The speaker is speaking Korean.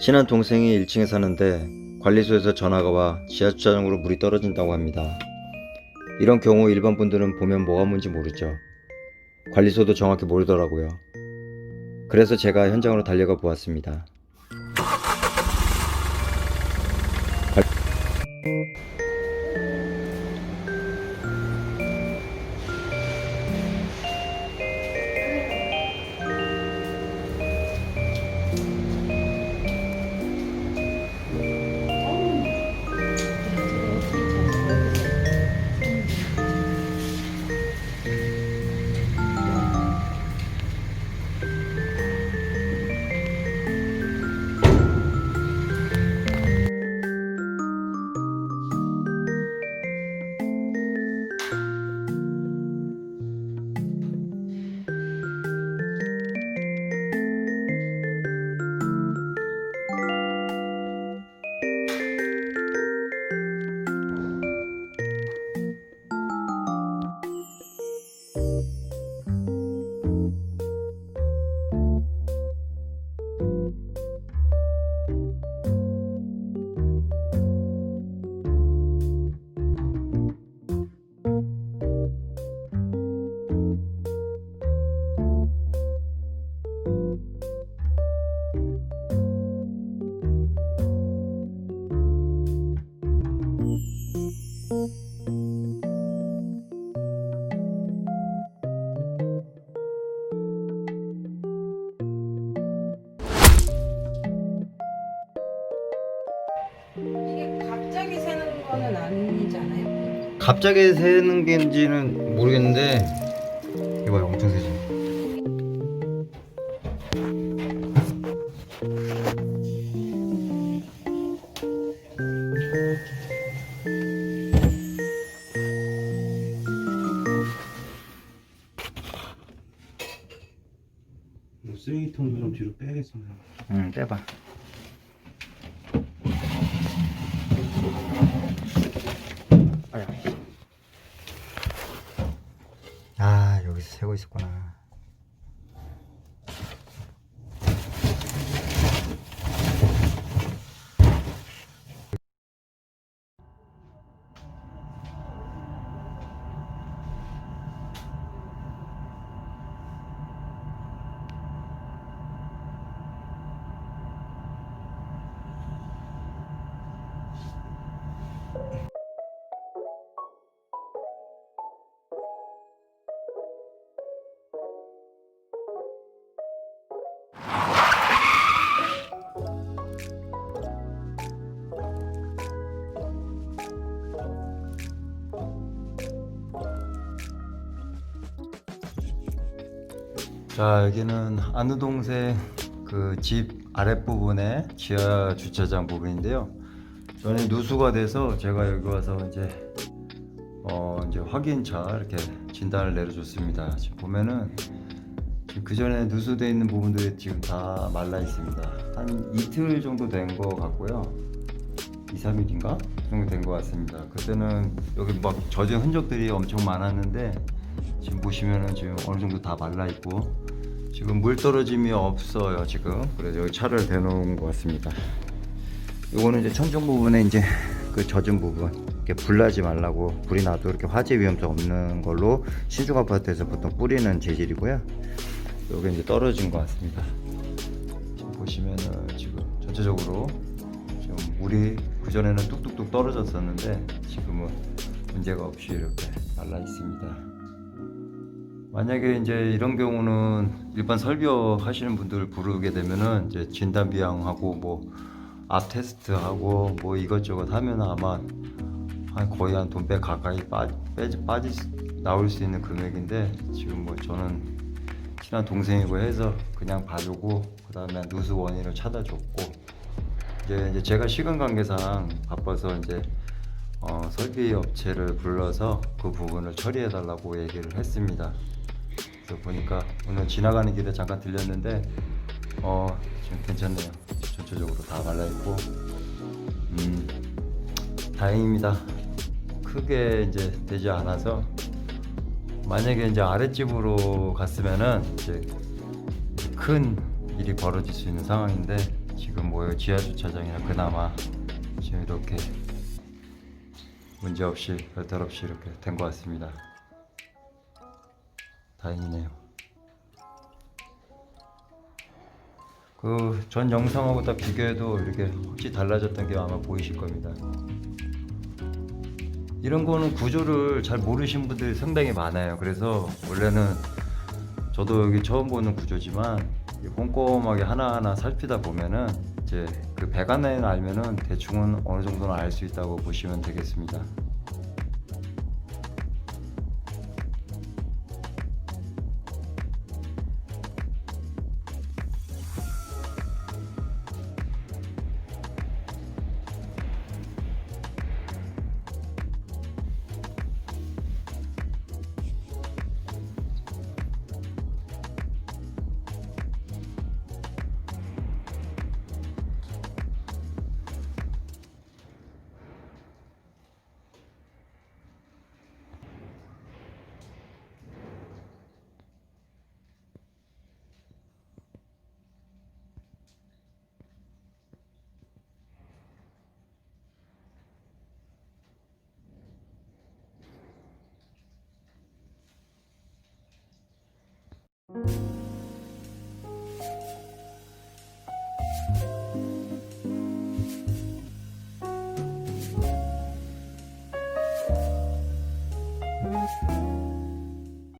친한 동생이 1층에 사는데 관리소에서 전화가 와 지하 주차장으로 물이 떨어진다고 합니다. 이런 경우 일반 분들은 보면 뭐가 뭔지 모르죠. 관리소도 정확히 모르더라고요. 그래서 제가 현장으로 달려가 보았습니다. 이 아니잖아요. 갑자기 새는 게인지는 모르겠는데 이거 엄청 세지. 뭐 쓰레기통도 좀 뒤로 빼겠습니다. 응, 빼봐. 아야. 새고 있었구나. 자, 여기는 안우 동생 그 집 아랫부분에 지하 주차장 부분인데요. 전에 누수가 돼서 제가 여기 와서 이제 어 이제 확인차 이렇게 진단을 내려줬습니다. 지금 보면은 그 전에 누수돼 있는 부분들이 지금 다 말라 있습니다. 한 이틀 정도 된것 같고요. 2, 3일인가 정도 된 것 같습니다. 그때는 여기 막 젖은 흔적들이 엄청 많았는데 지금 보시면은 지금 어느 정도 다 말라 있고 지금 물 떨어짐이 없어요 지금 그래서 여기 차를 대놓은 것 같습니다. 요거는 이제 천정 부분에 이제 그 젖은 부분 이렇게 불나지 말라고 불이 나도 이렇게 화재 위험성 없는 걸로 신축 아파트에서 보통 뿌리는 재질이고요. 여기 이제 떨어진 것 같습니다. 지금 보시면은 지금 전체적으로 지금 물이 그 전에는 뚝뚝뚝 떨어졌었는데 지금은 문제가 없이 이렇게 말라 있습니다. 만약에 이제 이런 경우는 일반 설비업 하시는 분들 부르게 되면은 이제 진단 비용하고 뭐 앞 테스트하고 뭐 이것저것 하면 아마 한 거의 한 돈 배 가까이 빠, 빼지 빠지 나올 수 있는 금액인데 지금 뭐 저는 친한 동생이고 해서 그냥 봐주고 그다음에 누수 원인을 찾아줬고 이제, 이제 제가 시간 관계상 바빠서 이제 어, 설비 업체를 불러서 그 부분을 처리해 달라고 얘기를 했습니다. 그래서 보니까 오늘 지나가는 길에 잠깐 들렸는데 어 지금 괜찮네요. 전체적으로 다 말라 있고 음 다행입니다. 크게 이제 되지 않아서 만약에 이제 아랫집으로 갔으면은 이제 큰 일이 벌어질 수 있는 상황인데 지금 뭐 지하 주차장이나 그나마 지금 이렇게 문제 없이 별탈 없이 이렇게 된 것 같습니다. 다행이네요. 그 전 영상하고 딱 비교해도 이렇게 확실히 달라졌던 게 아마 보이실 겁니다. 이런 거는 구조를 잘 모르신 분들이 상당히 많아요. 그래서 원래는 저도 여기 처음 보는 구조지만 꼼꼼하게 하나하나 살피다 보면은 이제 그 배관에는 알면은 대충은 어느 정도는 알 수 있다고 보시면 되겠습니다.